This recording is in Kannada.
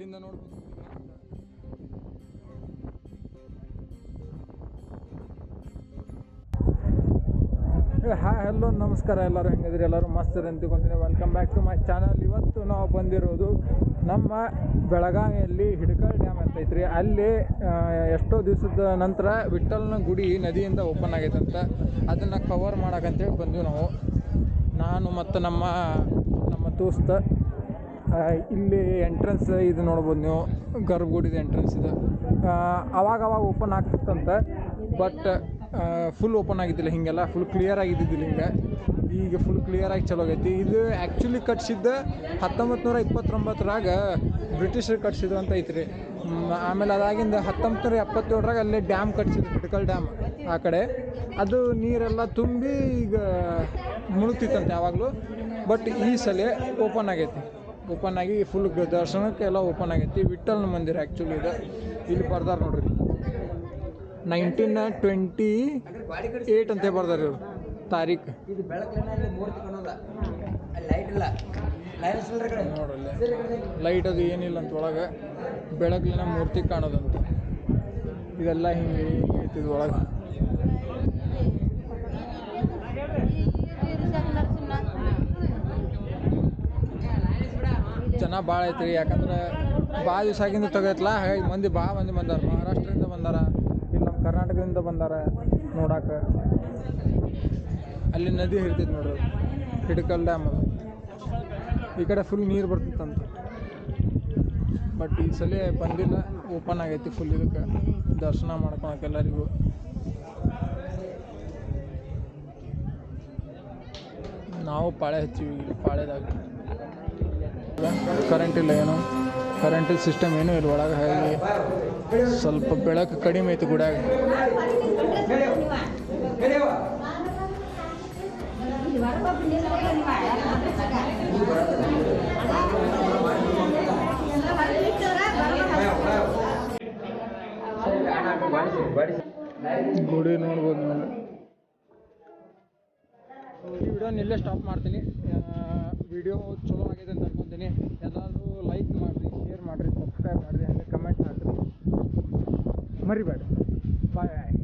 ಇಲ್ಲಿಂದ ನೋಡ್ಬೋದು. ಹಾ ಹಲೋ ನಮಸ್ಕಾರ ಎಲ್ಲರೂ ಹೆಂಗಿದ್ರಿ ಎಲ್ಲರೂ ಮಸ್ತ್ ಅಂತಿಕೊಂತೀನಿ welcome back to my channel ಇವತ್ತು ನಾವು ಬಂದಿರೋದು ನಮ್ಮ ಬೆಳಗಾವಿಯಲ್ಲಿ ಹಿಡಕಲ್ ಡ್ಯಾಮ್ ಅಂತ ಐತ್ರಿ. ಅಲ್ಲಿ ಎಷ್ಟೋ ದಿವಸದ ನಂತರ ವಿಠಲ್ನ ಗುಡಿ ನದಿಯಿಂದ ಓಪನ್ ಆಗೈತಂತ ಅದನ್ನು ಕವರ್ ಮಾಡೋಕಂತೇಳಿ ಬಂದ್ವಿ ನಾವು. ನಾನು ಮತ್ತು ನಮ್ಮ ನಮ್ಮ ದೋಸ್ತ ಇಲ್ಲಿ ಎಂಟ್ರೆನ್ಸ್ ಇದು ನೋಡ್ಬೋದು ನೀವು, ಗರ್ಭಗುಡಿದು ಎಂಟ್ರೆನ್ಸ್ ಇದು. ಅವಾಗ ಅವಾಗ ಓಪನ್ ಆಗ್ತಿತ್ತಂತೆ ಬಟ್ ಫುಲ್ ಓಪನ್ ಆಗಿದ್ದಿಲ್ಲ ಹೀಗೆಲ್ಲ ಫುಲ್ ಕ್ಲಿಯರ್ ಆಗಿದ್ದಿದ್ದಿಲ್ಲ ಹಿಂಗೆ. ಈಗ ಫುಲ್ ಕ್ಲಿಯರ್ ಆಗಿ ಚಲೋ ಆಗೈತಿ. ಇದು ಆ್ಯಕ್ಚುಲಿ ಕಟ್ಸಿದ್ದ ಹತ್ತೊಂಬತ್ತು ನೂರ ಇಪ್ಪತ್ತೊಂಬತ್ತರಾಗ ಬ್ರಿಟಿಷರು ಕಟ್ಸಿದ್ರು ಅಂತ ಐತ್ರಿ. ಆಮೇಲೆ ಅದಾಗಿಂದ ಹತ್ತೊಂಬತ್ತು ನೂರ ಎಪ್ಪತ್ತೇಳರಾಗ ಅಲ್ಲೇ ಡ್ಯಾಮ್ ಕಟ್ಸಿದ್ರು ಹಿಡ್ಕಲ್ ಡ್ಯಾಮ್ ಆ ಕಡೆ. ಅದು ನೀರೆಲ್ಲ ತುಂಬಿ ಈಗ ಮುಳುಗ್ತಿತ್ತಂತೆ ಯಾವಾಗಲೂ. ಬಟ್ ಈ ಸಲ ಓಪನ್ ಆಗೈತಿ. ಓಪನ್ ಆಗಿ ಫುಲ್ ದರ್ಶನಕ್ಕೆ ಎಲ್ಲ ಓಪನ್ ಆಗೈತಿ ವಿಠಲ್ ಮಂದಿರ ಆ್ಯಕ್ಚುಲಿ ಇದು ಇಲ್ಲಿ ಬರ್ದಾರ ನೋಡ್ರಿ ನೈನ್ಟೀನ್ ಟ್ವೆಂಟಿ ಏಯ್ಟ್ ಅಂತ ಬರ್ದಾರ ಇವರು ತಾರೀಖು ಇದು ಬೆಳಕಿನಲ್ಲಿ ಮೂರ್ತಿ ಕಾಣೋದ ಲೈಟ್ ಇಲ್ಲ ಲೈಟ್ ಇಲ್ರಿ ಕಡೆ ನೋಡಲ್ಲ ಲೈಟ್ ಅದು ಏನಿಲ್ಲ ಅಂತ ಒಳಗೆ ಬೆಳಗ್ಲಿನ ಮೂರ್ತಿ ಕಾಣೋದಂತ ಇದೆಲ್ಲ ಹಿಂಗೆ ಐತಿ ಒಳಗೆ ಜನ ಭಾಳ ಐತ್ರಿ. ಯಾಕಂದ್ರೆ ಭಾಳ ದಿವಸ ಆಗಿಂದ ತೆಗೈತ್ಲ ಹಾಗಾಗಿ ಮಂದಿ ಭಾಳ ಮಂದಿ ಬಂದಾರ. ಮಹಾರಾಷ್ಟ್ರದಿಂದ ಬಂದಾರ. ಇಲ್ಲಿ ನಮ್ಮ ಕರ್ನಾಟಕದಿಂದ ಬಂದಾರ ನೋಡಕ್ಕೆ ಅಲ್ಲಿ ನದಿ ಹಿಡ್ತೈತೆ ನೋಡ್ರಿ. ಹಿಡಕಲ್ ಡ್ಯಾಮ್ ಅದು. ಈ ಕಡೆ ಫುಲ್ ನೀರು ಬರ್ತಿತ್ತಂತ ಬಟ್ ಈ ಸಲ ಬಂದಿಲ್ಲ. ಓಪನ್ ಆಗೈತಿ ಫುಲ್ ಇದಕ್ಕೆ. ದರ್ಶನ ಮಾಡ್ಕೊಳಕ್ಕೆ ಎಲ್ಲರಿಗೂ. ನಾವು ಪಾಳೆ ಹಚ್ಚಿವಿ. ಪಾಳೆದಾಗ. ಕರೆಂಟ್ ಇಲ್ಲ ಏನು? ಕರೆಂಟ್ ಸಿಸ್ಟಮ್ ಏನೂ ಇಲ್ಲ ಒಳಗೆ ಹಾಗೆ ಸ್ವಲ್ಪ ಬೆಳಕು ಕಡಿಮೆ ಐತಿ ಗುಡ್ಯಾಗ ಗುಡಿ ನೋಡ್ಬೋದು ನಾನು. ಈ ವಿಡಿಯೋನ ಇಲ್ಲೇ ಸ್ಟಾಪ್ ಮಾಡ್ತೀನಿ. ವಿಡಿಯೋ ಚಲೋ ಆಗಿದೆ ಅಂತ ಅನ್ಕೊತೀನಿ. ಎಲ್ಲರೂ ಲೈಕ್ ಮಾಡಿರಿ ಶೇರ್ ಮಾಡಿರಿ ಸಬ್ಸ್ಕ್ರೈಬ್ ಮಾಡಿರಿ, ಹಾಗೆ ಕಮೆಂಟ್ ಮಾಡಿರಿ. ಮರಿಬೇಡ್ರಿ. ಬಾಯ್ ಬಾಯ್